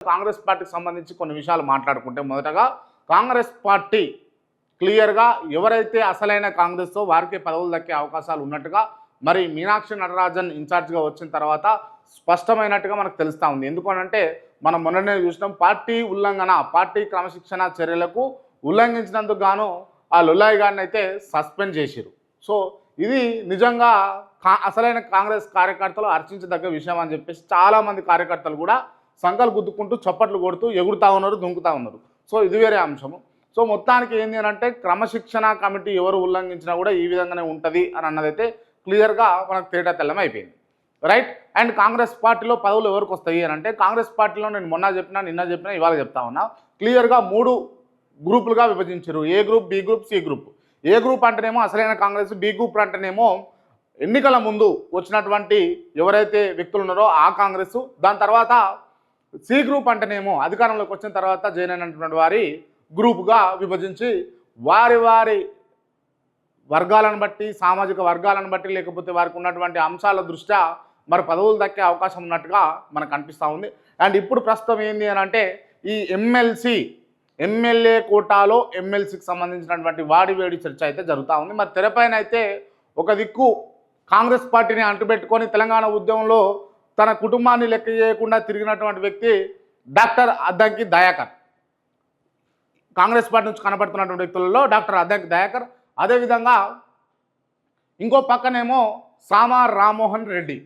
కాంగ్రెస్ పార్టీకి సంబంధించి కొన్ని విషయాలు మాట్లాడుకుంటే మొదటగా కాంగ్రెస్ పార్టీ క్లియర్గా ఎవరైతే అసలైన కాంగ్రెస్తో వారికి పదవులు దక్కే అవకాశాలు ఉన్నట్టుగా మరి మీనాక్షి నటరాజన్ ఇన్ఛార్జ్గా వచ్చిన తర్వాత స్పష్టమైనట్టుగా మనకు తెలుస్తూ ఉంది. ఎందుకనంటే మనం మొన్ననే చూసినాం పార్టీ ఉల్లంఘన పార్టీ క్రమశిక్షణ చర్యలకు ఉల్లంఘించినందుకు గాను ఆ లుల్లాయి గారిని అయితే సస్పెండ్ చేసిరు సో ఇది నిజంగా కా అసలైన కాంగ్రెస్ కార్యకర్తలు అర్చించదగ్గ విషయం అని చెప్పేసి చాలామంది కార్యకర్తలు కూడా సంకలు గుద్దుకుంటూ చప్పట్లు కొడుతూ ఎగురుతూ ఉన్నారు దుంకుతా ఉన్నారు. సో ఇది వేరే అంశము. సో మొత్తానికి ఏంది అని అంటే క్రమశిక్షణ కమిటీ ఎవరు ఉల్లంఘించినా కూడా ఈ విధంగానే ఉంటుంది అని అన్నదైతే క్లియర్గా మనకు తేటా తెల్లం అయిపోయింది. రైట్? అండ్ కాంగ్రెస్ పార్టీలో పదవులు ఎవరికి వస్తాయి అని అంటే కాంగ్రెస్ పార్టీలో నేను మొన్న చెప్పినా నిన్న చెప్పినా ఇవాళ చెప్తా ఉన్నా. క్లియర్గా మూడు గ్రూపులుగా విభజించారు. A group B group C group. A group అంటేనేమో అసలైన కాంగ్రెస్ బి గ్రూప్ అంటేనేమో ఎన్నికల ముందు వచ్చినటువంటి ఎవరైతే వ్యక్తులు ఉన్నారో ఆ కాంగ్రెస్ దాని తర్వాత సి గ్రూప్ అంటేనేమో అధికారంలోకి వచ్చిన తర్వాత జైన్ అయినటువంటి వారి గ్రూప్గా విభజించి వారి వారి వర్గాలను బట్టి సామాజిక వర్గాలను బట్టి లేకపోతే వారికి ఉన్నటువంటి అంశాల దృష్ట్యా మరి పదవులు దక్కే అవకాశం ఉన్నట్టుగా మనకు అనిపిస్తూ ఉంది. అండ్ ఇప్పుడు ప్రస్తుతం ఏంది అని అంటే ఈ ఎమ్మెల్సీ ఎమ్మెల్యే కోటాలో ఎమ్మెల్సీకి సంబంధించినటువంటి వాడి వేడి చర్చ అయితే జరుగుతూ ఉంది. మరి తెరపైన అయితే ఒక దిక్కు కాంగ్రెస్ పార్టీని అంటుపెట్టుకొని తెలంగాణ ఉద్యమంలో తన కుటుంబాన్ని లెక్క చేయకుండా తిరిగినటువంటి వ్యక్తి డాక్టర్ అద్దంకి దయాకర్. కాంగ్రెస్ పార్టీ నుంచి కనబడుతున్నటువంటి వ్యక్తులలో డాక్టర్ అద్దంకి దయాకర్. అదేవిధంగా ఇంకో పక్కనేమో సామా రామ్మోహన్ రెడ్డి.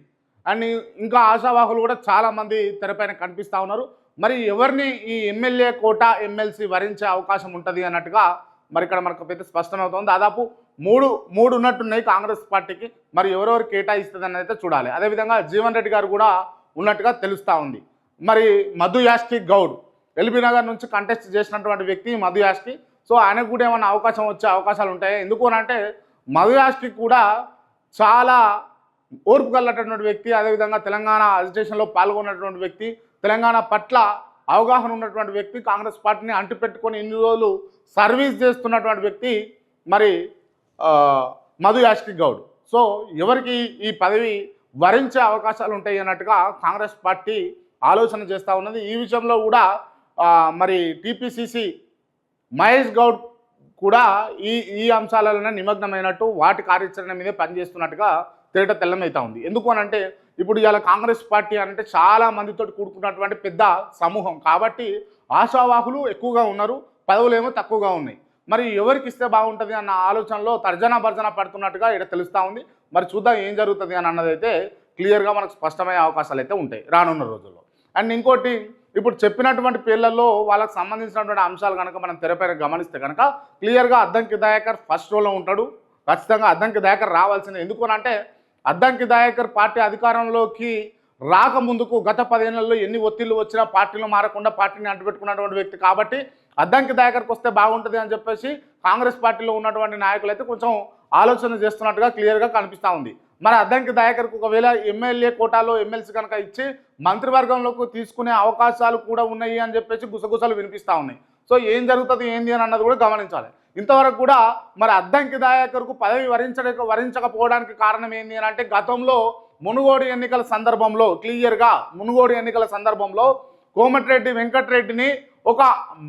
అండ్ ఇంకా ఆశావాహులు కూడా చాలామంది తెరపైన కనిపిస్తూ ఉన్నారు. మరి ఎవరిని ఈ ఎమ్మెల్యే కోట ఎమ్మెల్సీ వరించే అవకాశం ఉంటుంది అన్నట్టుగా మరి ఇక్కడ మనకు అయితే స్పష్టమవుతుంది. దాదాపు మూడు మూడు ఉన్నట్టున్నాయి కాంగ్రెస్ పార్టీకి. మరి ఎవరెవరు కేటాయిస్తుంది అనేది అయితే చూడాలి. అదేవిధంగా జీవన్ రెడ్డి గారు కూడా ఉన్నట్టుగా తెలుస్తూ ఉంది. మరి మధు యాష్కి గౌడ్. ఎల్బీ నగర్ నుంచి కంటెస్ట్ చేసినటువంటి వ్యక్తి మధు యాష్కి. సో ఆయనకు కూడా ఏమైనా అవకాశం వచ్చే అవకాశాలు ఉంటాయి? ఎందుకు అని అంటే మధు యాష్కి కూడా చాలా ఓర్పు కల్లటువంటి వ్యక్తి. అదేవిధంగా తెలంగాణ అజిటేషన్లో పాల్గొన్నటువంటి వ్యక్తి. తెలంగాణ పట్ల అవగాహన ఉన్నటువంటి వ్యక్తి. కాంగ్రెస్ పార్టీని అంటిపెట్టుకొని ఇన్ని రోజులు సర్వీస్ చేస్తున్నటువంటి వ్యక్తి. మరి మధు యాష్కి గౌడ్. సో ఎవరికి ఈ పదవి వరించే అవకాశాలు ఉంటాయి అన్నట్టుగా కాంగ్రెస్ పార్టీ ఆలోచన చేస్తూ ఉన్నది. ఈ విషయంలో కూడా మరి టీపీసీసీ మహేష్ గౌడ్ కూడా ఈ ఈ అంశాలలోనే నిమగ్నమైనట్టు వాటి కార్యాచరణ మీదే పనిచేస్తున్నట్టుగా తేట తెల్లమైతా ఉంది. ఎందుకు అంటే ఇప్పుడు ఇవాళ కాంగ్రెస్ పార్టీ అంటే చాలా మందితో కూడుకున్నటువంటి పెద్ద సమూహం. కాబట్టి ఆశావాహులు ఎక్కువగా ఉన్నారు పదవులేమో తక్కువగా ఉన్నాయి. మరి ఎవరికి ఇస్తే బాగుంటుంది అన్న ఆలోచనలో తర్జన భర్జన పడుతున్నట్టుగా ఇక్కడ తెలుస్తూ ఉంది. మరి చూద్దాం ఏం జరుగుతుంది అని అన్నదైతే క్లియర్గా మనకు స్పష్టమయ్యే అవకాశాలు అయితే ఉంటాయి రానున్న రోజుల్లో. అండ్ ఇంకోటి ఇప్పుడు చెప్పినటువంటి పేర్లలో వాళ్ళకి సంబంధించినటువంటి అంశాలు కనుక మనం తెరపైన గమనిస్తే కనుక క్లియర్గా అద్దంకి దయాకర్ ఫస్ట్ రోలో ఉంటాడు. ఖచ్చితంగా అద్దంకి దయాకర్ రావాల్సింది. ఎందుకు అంటే అద్దంకి దయాకర్ పార్టీ అధికారంలోకి రాకముందుకు గత పదేళ్ళలో ఎన్ని ఒత్తిళ్ళు వచ్చినా పార్టీలు మారకుండా పార్టీని అంటుపెట్టుకున్నటువంటి వ్యక్తి కాబట్టి అద్దంకి దగ్గరకు వస్తే బాగుంటుంది అని చెప్పేసి కాంగ్రెస్ పార్టీలో ఉన్నటువంటి నాయకులు కొంచెం ఆలోచన చేస్తున్నట్టుగా క్లియర్గా కనిపిస్తూ ఉంది. మరి అద్దంకి దయాకర్కు ఒకవేళ ఎమ్మెల్యే కోటాలో ఎమ్మెల్సీ కనుక ఇచ్చి మంత్రివర్గంలోకి తీసుకునే అవకాశాలు కూడా ఉన్నాయి అని చెప్పేసి గుసగుసలు వినిపిస్తూ ఉన్నాయి. సో ఏం జరుగుతుంది ఏంది అని అన్నది కూడా గమనించాలి. ఇంతవరకు కూడా మరి అద్దంకి దయాకర్కు పదవి వరించక వరించకపోవడానికి కారణం ఏంది అని అంటే గతంలో మునుగోడు ఎన్నికల సందర్భంలో క్లియర్గా మునుగోడు ఎన్నికల సందర్భంలో కోమటిరెడ్డి వెంకటరెడ్డిని ఒక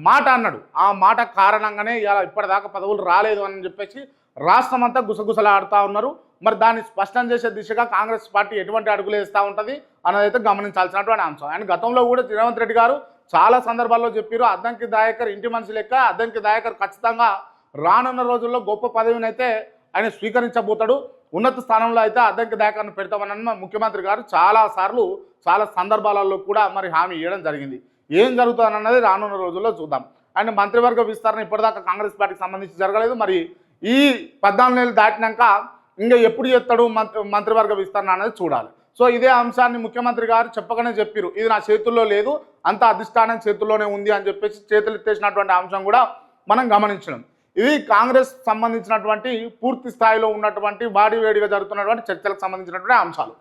మాట అన్నాడు. ఆ మాట కారణంగానే ఇలా ఇప్పటిదాకా పదవులు రాలేదు అని చెప్పేసి రాష్ట్రం అంతా గుసగుసలాడుతూ ఉన్నారు. మరి దాన్ని స్పష్టం చేసే దిశగా కాంగ్రెస్ పార్టీ ఎటువంటి అడుగులు వేస్తూ ఉంటుంది అన్నదైతే గమనించాల్సినటువంటి అంశం. అండ్ గతంలో కూడా రేవంత్ రెడ్డి గారు చాలా సందర్భాల్లో చెప్పారు అద్దంకి దాయకర్ ఇంటి మనిషి లెక్క అద్దంకి దాయకర్ ఖచ్చితంగా రానున్న రోజుల్లో గొప్ప పదవిని అయితే ఆయన స్వీకరించబోతాడు. ఉన్నత స్థానంలో అయితే అద్దంకి దాకాను పెడతామని ముఖ్యమంత్రి గారు చాలా సార్లు చాలా సందర్భాలలో కూడా మరి హామీ ఇవ్వడం జరిగింది. ఏం జరుగుతుందన్నది రానున్న రోజుల్లో చూద్దాం. అండ్ మంత్రివర్గ విస్తరణ ఇప్పటిదాకా కాంగ్రెస్ పార్టీకి సంబంధించి జరగలేదు. మరి ఈ పద్నాలుగు నెలలు దాటినాక ఇంకా ఎప్పుడు చేస్తాడు మంత్రి మంత్రివర్గ విస్తరణ అనేది చూడాలి. సో ఇదే అంశాన్ని ముఖ్యమంత్రి గారు చెప్పగానే చెప్పారు. ఇది నా చేతుల్లో లేదు అంత అధిష్టానం చేతుల్లోనే ఉంది అని చెప్పేసి చేతులు ఎత్తేసినటువంటి అంశం కూడా మనం గమనించడం ఇది కాంగ్రెస్ సంబంధించినటువంటి పూర్తి స్థాయిలో ఉన్నటువంటి వాడి వేడిగా జరుగుతున్నటువంటి చర్చలకు సంబంధించినటువంటి అంశాలు.